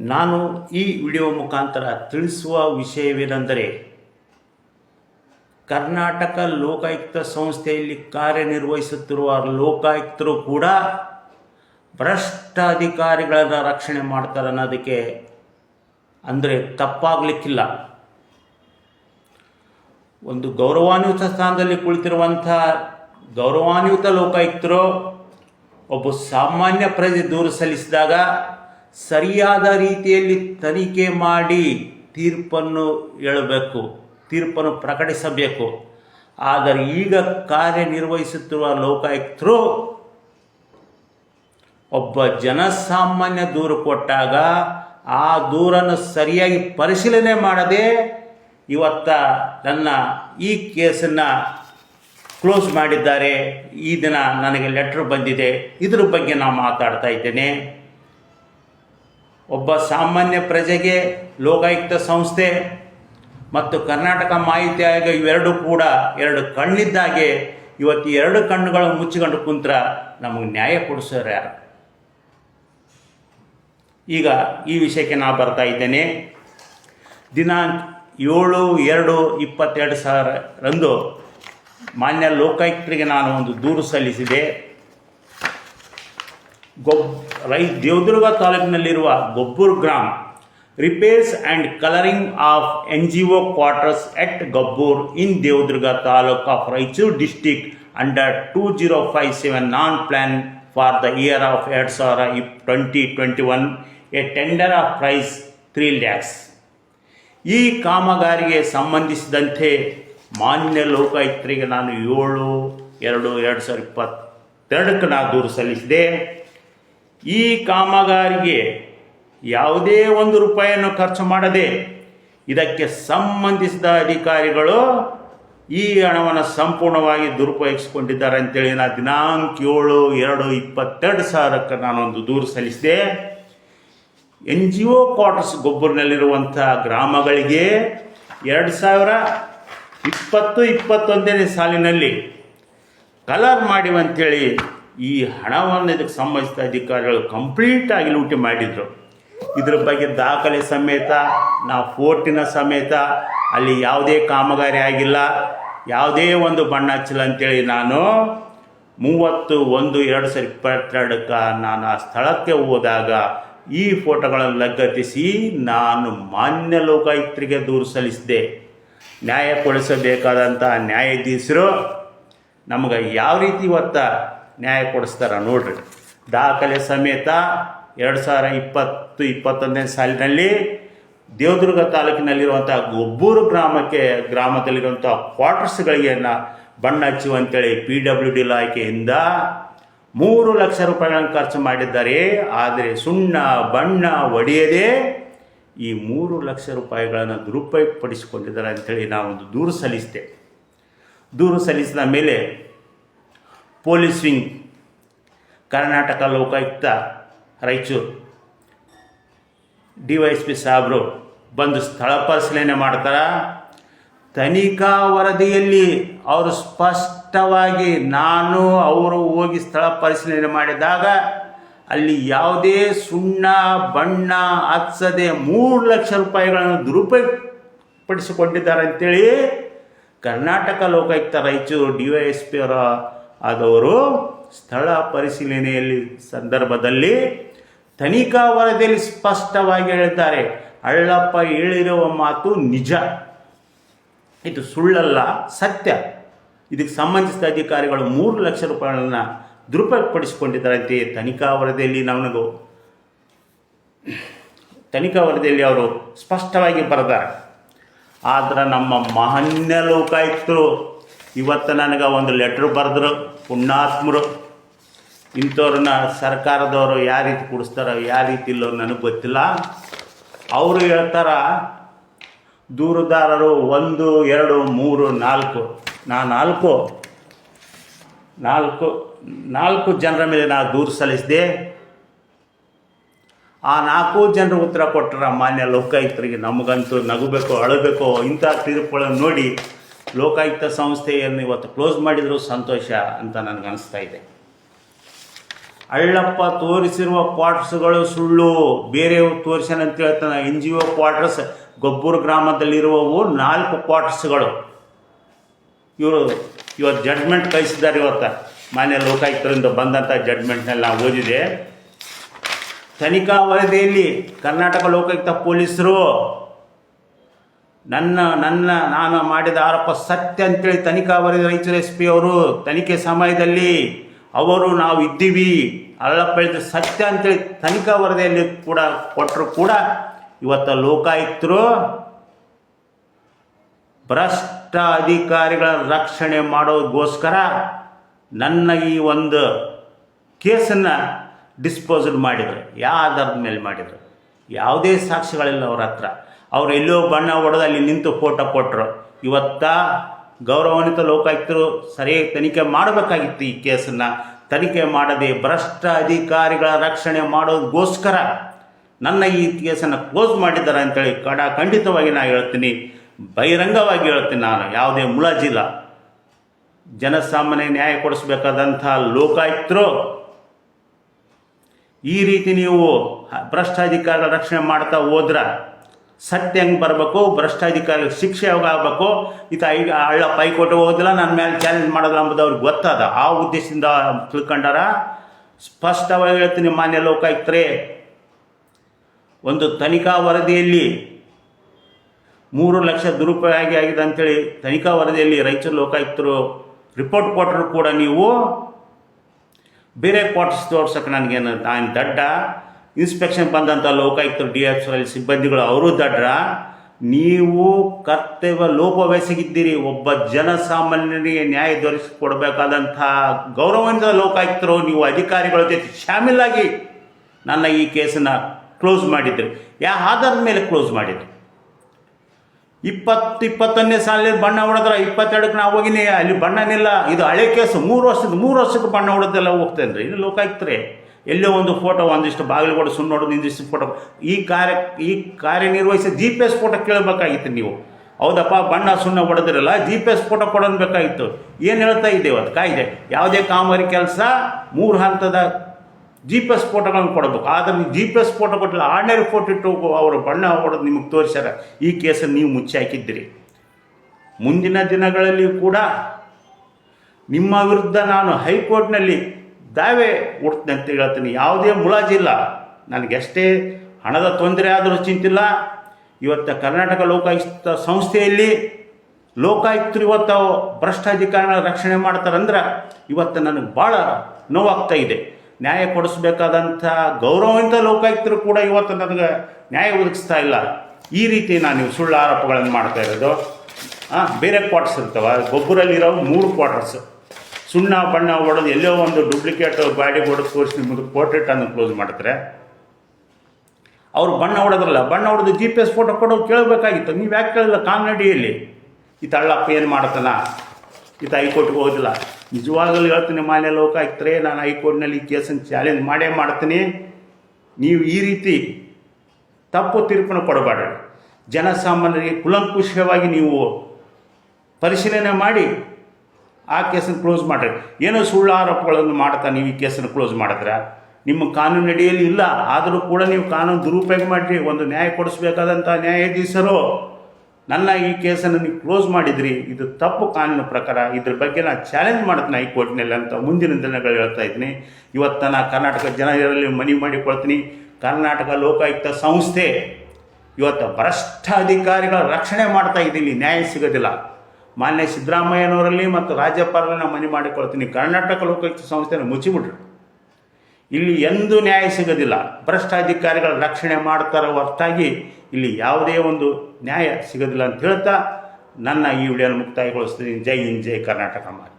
ನಾನು ಈ ವಿಡಿಯೋ ಮುಖಾಂತರ ತಿಳಿಸುವ ವಿಷಯವೇನೆಂದರೆ, ಕರ್ನಾಟಕ ಲೋಕಾಯುಕ್ತ ಸಂಸ್ಥೆಯಲ್ಲಿ ಕಾರ್ಯನಿರ್ವಹಿಸುತ್ತಿರುವ ಲೋಕಾಯುಕ್ತರು ಕೂಡ ಭ್ರಷ್ಟ ಅಧಿಕಾರಿಗಳನ್ನು ರಕ್ಷಣೆ ಮಾಡ್ತಾರೆ ಅನ್ನೋದಕ್ಕೆ ಅಂದರೆ ತಪ್ಪಾಗಲಿಕ್ಕಿಲ್ಲ. ಒಂದು ಗೌರವಾನ್ವಿತ ಸ್ಥಾನದಲ್ಲಿ ಕುಳಿತಿರುವಂಥ ಗೌರವಾನ್ವಿತ ಲೋಕಾಯುಕ್ತರು ಒಬ್ಬ ಸಾಮಾನ್ಯ ಪ್ರಜೆ ದೂರು ಸಲ್ಲಿಸಿದಾಗ ಸರಿಯಾದ ರೀತಿಯಲ್ಲಿ ತನಿಖೆ ಮಾಡಿ ತೀರ್ಪನ್ನು ಹೇಳಬೇಕು, ತೀರ್ಪನ್ನು ಪ್ರಕಟಿಸಬೇಕು. ಆದರೆ ಈಗ ಕಾರ್ಯನಿರ್ವಹಿಸುತ್ತಿರುವ ಲೋಕಾಯುಕ್ತರು ಒಬ್ಬ ಜನಸಾಮಾನ್ಯ ದೂರು ಕೊಟ್ಟಾಗ ಆ ದೂರನ್ನು ಸರಿಯಾಗಿ ಪರಿಶೀಲನೆ ಮಾಡದೆ ಇವತ್ತ ನನ್ನ ಈ ಕೇಸನ್ನು ಕ್ಲೋಸ್ ಮಾಡಿದ್ದಾರೆ. ಈ ದಿನ ನನಗೆ ಲೆಟ್ರ್ ಬಂದಿದೆ. ಇದ್ರ ಬಗ್ಗೆ ನಾನು ಮಾತಾಡ್ತಾ ಇದ್ದೇನೆ. ಒಬ್ಬ ಸಾಮಾನ್ಯ ಪ್ರಜೆಗೆ ಲೋಕಾಯುಕ್ತ ಸಂಸ್ಥೆ ಮತ್ತು ಕರ್ನಾಟಕ ಮಾಹಿತಿ ಆಯೋಗ ಇವೆರಡು ಕೂಡ ಎರಡು ಕಣ್ಣಿದ್ದಾಗೆ ಇವತ್ತು ಎರಡು ಕಣ್ಣುಗಳು ಮುಚ್ಚಿಕೊಂಡು ಕುಂತ್ರ ನಮಗೆ ನ್ಯಾಯ ಕೊಡಿಸೋರು ಯಾರು? ಈಗ ಈ ವಿಷಯಕ್ಕೆ ನಾನು ಬರ್ತಾ ಇದ್ದೇನೆ. ದಿನಾಂಕ ಏಳು ಎರಡು ಇಪ್ಪತ್ತೆರಡು ಸಾವಿರ ರಂದು ಮಾನ್ಯ ಲೋಕಾಯುಕ್ತರಿಗೆ ನಾನು ಒಂದು ದೂರು ಸಲ್ಲಿಸಿದೆ. ಗೊಬ್ ರೈ ದೇವದುರ್ಗ ತಾಲೂಕಿನಲ್ಲಿರುವ ಗೊಬ್ಬೂರ್ ಗ್ರಾಮ repairs and colouring of N G O quarters at Gabbur in Devadurga taluk of Raichur district under two zero five seven non plan for the year of ಎರಡು ಸಾವಿರ ಇಪ್ twenty twenty one a tender of price three lakhs ಈ ಕಾಮಗಾರಿಗೆ ಸಂಬಂಧಿಸಿದಂತೆ ಮಾನ್ಯ ಲೋಕಾಯುಕ್ತರಿಗೆ ನಾನು ಏಳು, ಎರಡು ಎರಡು ಸಾವಿರದ ಇಪ್ಪತ್ತೆರಡಕ್ಕೆ ನಾನು ದೂರು ಸಲ್ಲಿಸಿದೆ. ಈ ಕಾಮಗಾರಿಗೆ ಯಾವುದೇ ಒಂದು ರೂಪಾಯಿಯನ್ನು ಖರ್ಚು ಮಾಡದೆ ಇದಕ್ಕೆ ಸಂಬಂಧಿಸಿದ ಅಧಿಕಾರಿಗಳು ಈ ಹಣವನ್ನು ಸಂಪೂರ್ಣವಾಗಿ ದುರುಪಯೋಗಿಸಿಕೊಂಡಿದ್ದಾರೆ ಅಂತೇಳಿ ನಾನು ದಿನಾಂಕ ಏಳು ಎರಡು ಇಪ್ಪತ್ತೆರಡು ಸಾವಿರಕ್ಕೆ ನಾನೊಂದು ದೂರು ಸಲ್ಲಿಸಿದೆ. ಎನ್ ಜಿ ಒ ಕ್ವಾರ್ಟರ್ಸ್ ಗೊಬ್ಬರ್ನಲ್ಲಿರುವಂಥ ಗ್ರಾಮಗಳಿಗೆ ಎರಡು ಸಾವಿರ ಇಪ್ಪತ್ತು ಇಪ್ಪತ್ತೊಂದನೇ ಸಾಲಿನಲ್ಲಿ ಕಲರ್ ಮಾಡಿವಂತೇಳಿ ಈ ಹಣವನ್ನು ಇದಕ್ಕೆ ಸಂಬಂಧಿಸಿದ ಅಧಿಕಾರಿಗಳು ಕಂಪ್ಲೀಟಾಗಿ ಲೂಟಿ ಮಾಡಿದರು. ಇದ್ರ ಬಗ್ಗೆ ದಾಖಲೆ ಸಮೇತ, ನಾವು ಫೋರ್ಟಿನ ಸಮೇತ ಅಲ್ಲಿ ಯಾವುದೇ ಕಾಮಗಾರಿ ಆಗಿಲ್ಲ. ಯಾವುದೇ ಒಂದು ಬಣ್ಣ ಹಚ್ಚಿಲ್ಲ ಅಂತೇಳಿ ನಾನು ಮೂವತ್ತು ಒಂದು ಎರಡು ಸಾವಿರದ ಇಪ್ಪತ್ತೆರಡಕ್ಕೆ ನಾನು ಆ ಸ್ಥಳಕ್ಕೆ ಹೋದಾಗ ಈ ಫೋಟೋಗಳನ್ನು ಲಗತ್ತಿಸಿ ನಾನು ಮಾನ್ಯ ಲೋಕಾಯುಕ್ತರಿಗೆ ದೂರು ಸಲ್ಲಿಸಿದೆ. ನ್ಯಾಯ ಕೊಡಿಸಬೇಕಾದಂಥ ನ್ಯಾಯಾಧೀಶರು, ನಮಗೆ ಯಾವ ರೀತಿ ಇವತ್ತ ನ್ಯಾಯ ಕೊಡಿಸ್ತಾರ ನೋಡ್ರಿ. ದಾಖಲೆ ಸಮೇತ ಎರಡು ಸಾವಿರ ಇಪ್ಪತ್ತು, ಇಪ್ಪತ್ತೊಂದನೇ ಸಾಲಿನಲ್ಲಿ ದೇವದುರ್ಗ ತಾಲೂಕಿನಲ್ಲಿರುವಂಥ ಗೊಬ್ಬೂರು ಗ್ರಾಮಕ್ಕೆ ಗ್ರಾಮದಲ್ಲಿರುವಂಥ ಕ್ವಾರ್ಟರ್ಸ್ಗಳಿಗೆ ಬಣ್ಣ ಹಚ್ಚುವಂತೇಳಿ ಪಿ ಡಬ್ಲ್ಯೂ ಡಿ ಇಲಾಖೆಯಿಂದ ಮೂರು ಲಕ್ಷ ರೂಪಾಯಿಗಳನ್ನು ಖರ್ಚು ಮಾಡಿದ್ದಾರೆ. ಆದರೆ ಸುಣ್ಣ, ಬಣ್ಣ ಒಡೆಯದೆ ಈ ಮೂರು ಲಕ್ಷ ರೂಪಾಯಿಗಳನ್ನು ದುರುಪಯೋಗಪಡಿಸಿಕೊಂಡಿದ್ದಾರೆ ಅಂಥೇಳಿ ನಾವೊಂದು ದೂರು ಸಲ್ಲಿಸಿದೆ. ದೂರು ಸಲ್ಲಿಸಿದ ಮೇಲೆ police wing, Karnataka Lokayukta Raichur. D Y S P ಬಂದು ಸ್ಥಳ ಪರಿಶೀಲನೆ ಮಾಡ್ತಾರೆ. ತನಿಖಾ ವರದಿಯಲ್ಲಿ ಅವರು ಸ್ಪಷ್ಟವಾಗಿ ನಾನು, ಅವರು ಹೋಗಿ ಸ್ಥಳ ಪರಿಶೀಲನೆ ಮಾಡಿದಾಗ ಅಲ್ಲಿ ಯಾವುದೇ ಸುಣ್ಣ, ಬಣ್ಣ ಹಚ್ಚದೆ ಮೂರು ಲಕ್ಷ ರೂಪಾಯಿಗಳನ್ನು ದುರುಪಯೋಗಪಡಿಸಿಕೊಂಡಿದ್ದಾರೆ ಅಂತೇಳಿ Karnataka Lokayukta Raichur D Y S P ಅವರ ಆದವರು ಸ್ಥಳ ಪರಿಶೀಲನೆಯಲ್ಲಿ ಸಂದರ್ಭದಲ್ಲಿ ತನಿಖಾ ವರದಿಯಲ್ಲಿ ಸ್ಪಷ್ಟವಾಗಿ ಹೇಳಿದ್ದಾರೆ. ಅಳ್ಳಪ್ಪ ಹೇಳಿರುವ ಮಾತು ನಿಜ. ಇದು ಸುಳ್ಳಲ್ಲ, ಸತ್ಯ. ಇದಕ್ಕೆ ಸಂಬಂಧಿಸಿದ ಅಧಿಕಾರಿಗಳು ಮೂರು ಲಕ್ಷ ರೂಪಾಯಿಗಳನ್ನು ದುರುಪಯೋಗಪಡಿಸಿಕೊಂಡಿದ್ದಾರಂತೆ ತನಿಖಾ ವರದಿಯಲ್ಲಿ ನನಗು ತನಿಖಾ ವರದಿಯಲ್ಲಿ ಅವರು ಸ್ಪಷ್ಟವಾಗಿ ಬರೆದಾರೆ. ಆದ್ರೆ ನಮ್ಮ ಮಹಾನ್ಯ ಲೋಕಾಯುಕ್ತರು ಇವತ್ತು ನನಗೆ ಒಂದು ಲೆಟ್ರ್ ಬರೆದ್ರು, ಪುಣ್ಯಾತ್ಮರು. ಇಂಥವ್ರನ್ನ ಸರ್ಕಾರದವರು ಯಾವ ರೀತಿ ಕೊಡಿಸ್ತಾರೋ, ಯಾವ ರೀತಿ ಇಲ್ಲೋ ನನಗೆ ಗೊತ್ತಿಲ್ಲ. ಅವರು ಹೇಳ್ತಾರ, ದೂರುದಾರರು ಒಂದು, ಎರಡು, ಮೂರು, ನಾಲ್ಕು. ನಾ ನಾಲ್ಕು. ನಾಲ್ಕು ನಾಲ್ಕು ಜನರ ಮೇಲೆ ನಾನು ದೂರು ಸಲ್ಲಿಸಿದೆ. ಆ ನಾಲ್ಕು ಜನರು ಉತ್ತರ ಕೊಟ್ಟರೆ ಮಾನ್ಯ ಲೋಕಾಯುಕ್ತರಿಗೆ ನಮಗಂತೂ ನಗಬೇಕು, ಅಳಬೇಕು ಇಂಥ ತೀರ್ಪುಗಳನ್ನು ನೋಡಿ ಲೋಕಾಯುಕ್ತ ಸಂಸ್ಥೆಯನ್ನು ಇವತ್ತು ಕ್ಲೋಸ್ ಮಾಡಿದರೂ ಸಂತೋಷ ಅಂತ ನನಗೆ ಅನಿಸ್ತಾ ಇದೆ. ಅಳ್ಳಪ್ಪ ತೋರಿಸಿರುವ ಕ್ವಾರ್ಟರ್ಸ್ಗಳು ಸುಳ್ಳು ಬೇರೆಯವ್ರು ತೋರಿಸ್ಯಾನ ಅಂತ ಹೇಳ್ತಾನೆ N G O quarters, Gobbur ಗ್ರಾಮದಲ್ಲಿರುವವು ನಾಲ್ಕು ಕ್ವಾರ್ಟರ್ಸ್ಗಳು. ಇವರು ಇವತ್ತು ಜಡ್ಮೆಂಟ್ ಕಳಿಸಿದ್ದಾರೆ ಇವತ್ತು. ಮಾನ್ಯ ಲೋಕಾಯುಕ್ತರಿಂದ ಬಂದಂಥ ಜಡ್ಮೆಂಟ್ನೆಲ್ಲ ಓದಿದೆ. ತನಿಖಾ ವರದಿಯಲ್ಲಿ ಕರ್ನಾಟಕ ಲೋಕಾಯುಕ್ತ ಪೊಲೀಸರು ನನ್ನ ನನ್ನ, ನಾನು ಮಾಡಿದ ಆರೋಪ ಸತ್ಯ ಅಂತೇಳಿ ತನಿಖಾ ವರದಿ ರಾಯಚೂರು ಎಸ್ ಪಿ ಅವರು ತನಿಖೆ ಸಮಯದಲ್ಲಿ ಅವರು ನಾವು ಇದ್ದೀವಿ. ಅಲ್ಲಪ್ಪ ಹೇಳಿದ್ರೆ ಸತ್ಯ ಅಂತೇಳಿ ತನಿಖಾ ವರದಿಯಲ್ಲಿ ಕೂಡ ಕೊಟ್ಟರು ಕೂಡ ಇವತ್ತು ಲೋಕಾಯುಕ್ತರು ಭ್ರಷ್ಟ ಅಧಿಕಾರಿಗಳ ರಕ್ಷಣೆ ಮಾಡೋದಕ್ಕೋಸ್ಕರ ನನ್ನ ಈ ಒಂದು ಕೇಸನ್ನು ಡಿಸ್ಪೋಸಲ್ ಮಾಡಿದರು. ಯಾವ ಆಧಾರದ ಮೇಲೆ ಮಾಡಿದರು? ಯಾವುದೇ ಸಾಕ್ಷಿಗಳಿಲ್ಲ ಅವ್ರ ಹತ್ರ. ಅವ್ರು ಎಲ್ಲೋ ಬಣ್ಣ ಹೊಡೆದು ಅಲ್ಲಿ ನಿಂತು ಫೋಟೋ ಕೊಟ್ಟರು ಇವತ್ತ ಗೌರವಾನ್ವಿತ ಲೋಕಾಯುಕ್ತರು ಸರಿಯಾಗಿ ತನಿಖೆ ಮಾಡಬೇಕಾಗಿತ್ತು ಈ ಕೇಸನ್ನು. ತನಿಖೆ ಮಾಡದೆ ಭ್ರಷ್ಟ ಅಧಿಕಾರಿಗಳ ರಕ್ಷಣೆ ಮಾಡೋದಕ್ಕೋಸ್ಕರ ನನ್ನ ಈ ಕೇಸನ್ನು ಕ್ಲೋಸ್ ಮಾಡಿದ್ದಾರೆ ಅಂತೇಳಿ ಕಡ ಖಂಡಿತವಾಗಿ ನಾನು ಹೇಳ್ತೀನಿ. ಬಹಿರಂಗವಾಗಿ ಹೇಳ್ತೀನಿ ನಾನು, ಯಾವುದೇ ಮುಲಾಜಿಲ್ಲ ಜನಸಾಮಾನ್ಯ ನ್ಯಾಯ ಕೊಡಿಸ್ಬೇಕಾದಂಥ ಲೋಕಾಯುಕ್ತರು, ಈ ರೀತಿ ನೀವು ಭ್ರಷ್ಟಾಧಿಕಾರಿಗಳ ರಕ್ಷಣೆ ಮಾಡ್ತಾ ಹೋದ್ರ ಸತ್ಯ ಹೆಂಗೆ ಬರಬೇಕು ಭ್ರಷ್ಟಾಧಿಕಾರಿ ಶಿಕ್ಷೆ ಯಾವಾಗ ಆಗಬೇಕು ಈತ ಈಗ ಹಳ್ಳ ಪೈಕೋಟೆ ಹೋಗೋದಿಲ್ಲ ನನ್ನ ಮೇಲೆ ಚಾಲೆಂಜ್ ಮಾಡೋದಿಲ್ಲ ಅಂಬುದು ಅವ್ರಿಗೆ ಗೊತ್ತದ. ಆ ಉದ್ದೇಶದಿಂದ ತಿಳ್ಕೊಂಡಾರ. ಸ್ಪಷ್ಟವಾಗಿ ಹೇಳ್ತೀನಿ ಮಾನ್ಯ ಲೋಕಾಯುಕ್ತರೇ, ಒಂದು ತನಿಖಾ ವರದಿಯಲ್ಲಿ ಮೂರು ಲಕ್ಷ ದುರುಪಯೋಗ ಆಗಿದೆ ಅಂಥೇಳಿ ತನಿಖಾ ವರದಿಯಲ್ಲಿ ರಾಯಚೂರು ಲೋಕಾಯುಕ್ತರು ರಿಪೋರ್ಟ್ ಕೊಟ್ಟರು ಕೂಡ ನೀವು ಬೇರೆ ಕ್ವಾರ್ಟರ್ಸ್ ತೋರ್ಸಕ್ಕೆ ನನಗೇನು ನಾನು ದಡ್ಡ. ಇನ್ಸ್ಪೆಕ್ಷನ್ ಬಂದಂಥ ಲೋಕಾಯುಕ್ತರು ಡಿ ಎಫ್ ಸಿಬ್ಬಂದಿಗಳು ಅವರು ದಡ್ರ, ನೀವು ಕರ್ತವ್ಯ ಲೋಪವೆಸಗಿದ್ದೀರಿ ಒಬ್ಬ ಜನಸಾಮಾನ್ಯರಿಗೆ ನ್ಯಾಯ ದೊರಕಿಸಿಕೊಡ್ಬೇಕಾದಂಥ ಗೌರವಾನ್ವಿತ ಲೋಕಾಯುಕ್ತರು, ನೀವು ಅಧಿಕಾರಿಗಳ ಜೊತೆ ಶಾಮೀಲಾಗಿ ನನ್ನ ಈ ಕೇಸನ್ನು ಕ್ಲೋಸ್ ಮಾಡಿದ್ರಿ. ಯಾವ ಆಧಾರದ ಮೇಲೆ ಕ್ಲೋಸ್ ಮಾಡಿದ್ರಿ. ಇಪ್ಪತ್ತು ಇಪ್ಪತ್ತೊಂದನೇ ಸಾಲಲ್ಲಿ ಬಣ್ಣ ಹೊಡೆದ್ರ ಇಪ್ಪತ್ತೆರಡಕ್ಕೆ ನಾವು ಹೋಗಿನಿ, ಅಲ್ಲಿ ಬಣ್ಣನಿಲ್ಲ, ಇದು ಹಳೆ ಕೇಸು, ಮೂರು ವರ್ಷದ, ಮೂರು ವರ್ಷಕ್ಕೆ ಬಣ್ಣ ಹೊಡೆದೆಲ್ಲ ಹೋಗ್ತೇನೆ ರೀ ಇದು ಲೋಕಾಯುಕ್ತರೆ. ಎಲ್ಲೋ ಒಂದು ಫೋಟೋ ಒಂದಿಷ್ಟು ಬಾಗಿಲುಗಳು ಸುಣ್ಣ ನೋಡೋ ಇಂದಿಷ್ಟು ಫೋಟೋ ಈ ಕಾರ್ಯ, ಈ ಕಾರ್ಯನಿರ್ವಹಿಸಿ ಜಿ ಪಿ ಎಸ್ ಫೋಟೋ ಕೇಳಬೇಕಾಗಿತ್ತು ನೀವು. ಹೌದಪ್ಪ, ಬಣ್ಣ ಸುಣ್ಣ ಹೊಡೆದಿರಲ್ಲ ಜಿ ಪಿ ಎಸ್ ಫೋಟೋ ಕೊಡೋನ್ಬೇಕಾಗಿತ್ತು. ಏನು ಹೇಳ್ತಾ ಇದ್ದೇವೆ ಅದು ಕಾಯ್ದೆ. ಯಾವುದೇ ಕಾಮಗಾರಿ ಕೆಲಸ, ಮೂರು ಹಂತದ ಜಿ ಪಿ ಎಸ್ ಫೋಟೋಗಳನ್ನು ಕೊಡಬೇಕು. ಆದರೆ ನೀವು ಜಿ ಪಿ ಎಸ್ ಫೋಟೋ ಕೊಟ್ಟಿಲ್ಲ ಆರ್ಡಿನರಿ ಫೋಟೋ ಇಟ್ಟು ಅವರು ಬಣ್ಣ ಹೊಡೆದು ನಿಮಗೆ ತೋರಿಸ್ಯಾರ. ಈ ಕೇಸನ್ನು ನೀವು ಮುಚ್ಚಿ ಹಾಕಿದ್ದೀರಿ. ಮುಂದಿನ ದಿನಗಳಲ್ಲಿ ಕೂಡ ನಿಮ್ಮ ವಿರುದ್ಧ ನಾನು ಹೈಕೋರ್ಟ್ನಲ್ಲಿ ದಾವೆ ಹುಡ್ತೀನಿ ಅಂತ ಹೇಳ್ತೀನಿ. ಯಾವುದೇ ಮುಲಾಜಿಲ್ಲ ನನಗೆಷ್ಟೇ ಹಣದ ತೊಂದರೆ ಆದರೂ ಚಿಂತಿಲ್ಲ. ಇವತ್ತು ಕರ್ನಾಟಕ ಲೋಕಾಯುಕ್ತ ಸಂಸ್ಥೆಯಲ್ಲಿ ಲೋಕಾಯುಕ್ತರು ಇವತ್ತು ಭ್ರಷ್ಟಾಧಿಕಾರಿಗಳ ರಕ್ಷಣೆ ಮಾಡ್ತಾರಂದ್ರೆ ಇವತ್ತು ನನಗೆ ಭಾಳ ನೋವಾಗ್ತಾ ಇದೆ. ನ್ಯಾಯ ಕೊಡಿಸ್ಬೇಕಾದಂಥ ಗೌರವದಿಂದ ಲೋಕಾಯುಕ್ತರು ಕೂಡ ಇವತ್ತು ನನಗೆ ನ್ಯಾಯ ಒದಗಿಸ್ತಾ ಇಲ್ಲ. ಈ ರೀತಿ ನಾನು ನೀವು ಸುಳ್ಳು ಆರೋಪಗಳನ್ನು ಮಾಡ್ತಾ ಇರೋದು. ಬೇರೆ ಕ್ವಾರ್ಟರ್ಸ್ ಇರ್ತವೆ. ಗೊಬ್ಬರಲ್ಲಿರೋ ಮೂರು ಕ್ವಾರ್ಟರ್ಸ್ ಸುಣ್ಣ ಬಣ್ಣ ಹೊಡೆದು ಎಲ್ಲೋ ಒಂದು ಡೂಪ್ಲಿಕೇಟ್ ಬಾಡಿ ಹೊಡೆದು ತೋರಿಸಿ ನಿಮ್ಮದು ಪೋರ್ಟ್ರೇಟ್ ಅನ್ನು ಕ್ಲೋಸ್ ಮಾಡ್ತಾರೆ ಅವ್ರು ಬಣ್ಣ ಹೊಡೆದ್ರಲ್ಲ, ಬಣ್ಣ ಹೊಡೆದು ಜಿ ಪಿ ಎಸ್ ಫೋಟೋ ಕೊಡೋ ಕೇಳಬೇಕಾಗಿತ್ತು. ನೀವು ಯಾಕೆ ಕೇಳಿಲ್ಲ? ಕಾಮಿಡಿಯಲ್ಲಿ. ಈ ತಳ್ಳಪ್ಪ ಏನು ಮಾಡ್ತಾನ ಈತ ಹೈಕೋರ್ಟ್ಗೆ ಹೋದಿಲ್ಲ ನಿಜವಾಗಲೂ ಹೇಳ್ತೀನಿ ಮಾನ್ಯ ಲೋಕಾಯುಕ್ತರೇ, ನಾನು ಹೈಕೋರ್ಟ್ನಲ್ಲಿ ಈ ಕೇಸನ್ನು ಚಾಲೆಂಜ್ ಮಾಡೇ ಮಾಡ್ತೀನಿ. ನೀವು ಈ ರೀತಿ ತಪ್ಪು ತೀರ್ಪನ್ನು ಕೊಡಬಾರ್ದು. ಜನಸಾಮಾನ್ಯರಿಗೆ ಕುಲಂಕುಷವಾಗಿ ನೀವು ಪರಿಶೀಲನೆ ಮಾಡಿ ಆ ಕೇಸನ್ನು ಕ್ಲೋಸ್ ಮಾಡಿರಿ. ಏನೋ ಸುಳ್ಳು ಆರೋಪಗಳನ್ನು ಮಾಡ್ತಾ ನೀವು ಈ ಕೇಸನ್ನು ಕ್ಲೋಸ್ ಮಾಡಿದ್ರೆ ನಿಮ್ಮ ಕಾನೂನು ಅಡಿಯಲ್ಲಿ ಇಲ್ಲ. ಆದರೂ ಕೂಡ ನೀವು ಕಾನೂನು ದುರುಪಯೋಗ ಮಾಡಿರಿ. ಒಂದು ನ್ಯಾಯ ಕೊಡಿಸ್ಬೇಕಾದಂಥ ನ್ಯಾಯಾಧೀಶರು, ನನ್ನ ಈ ಕೇಸನ್ನು ನೀವು ಕ್ಲೋಸ್ ಮಾಡಿದ್ರಿ. ಇದು ತಪ್ಪು ಕಾನೂನು ಪ್ರಕಾರ. ಇದ್ರ ಬಗ್ಗೆ ನಾನು ಚಾಲೆಂಜ್ ಮಾಡ್ತೀನಿ ಹೈಕೋರ್ಟ್ನಲ್ಲಿ ಅಂತ ಮುಂದಿನ ದಿನಗಳು ಹೇಳ್ತಾ ಇದ್ದೀನಿ. ಇವತ್ತು ನಾನು ಕರ್ನಾಟಕ ಜನರಲ್ಲಿ ಮನವಿ ಮಾಡಿಕೊಳ್ತೀನಿ. ಕರ್ನಾಟಕ ಲೋಕಾಯುಕ್ತ ಸಂಸ್ಥೆ ಇವತ್ತು ಭ್ರಷ್ಟ ಅಧಿಕಾರಿಗಳ ರಕ್ಷಣೆ ಮಾಡ್ತಾ ಇದ್ದೀನಿ. ನ್ಯಾಯ ಸಿಗೋದಿಲ್ಲ. ಮಾನ್ಯ ಸಿದ್ದರಾಮಯ್ಯನವರಲ್ಲಿ ಮತ್ತು ರಾಜ್ಯಪಾಲರನ್ನ ಮನವಿ ಮಾಡಿಕೊಳ್ತೀನಿ. ಕರ್ನಾಟಕ ಲೋಕಾಯುಕ್ತ ಸಂಸ್ಥೆಯನ್ನು ಮುಚ್ಚಿಬಿಟ್ರು. ಇಲ್ಲಿ ಎಂದೂ ನ್ಯಾಯ ಸಿಗೋದಿಲ್ಲ. ಭ್ರಷ್ಟಾಧಿಕಾರಿಗಳ ರಕ್ಷಣೆ ಮಾಡ್ತಾರೋ ಹೊರತಾಗಿ ಇಲ್ಲಿ ಯಾವುದೇ ಒಂದು ನ್ಯಾಯ ಸಿಗೋದಿಲ್ಲ ಅಂತ ಹೇಳ್ತಾ ನನ್ನ ಈ ವಿಡಿಯೋನ ಮುಕ್ತಾಯಗೊಳಿಸ್ತೀನಿ. ಜೈ ಇನ್ ಜೈ ಕರ್ನಾಟಕ ಮಾತೆ.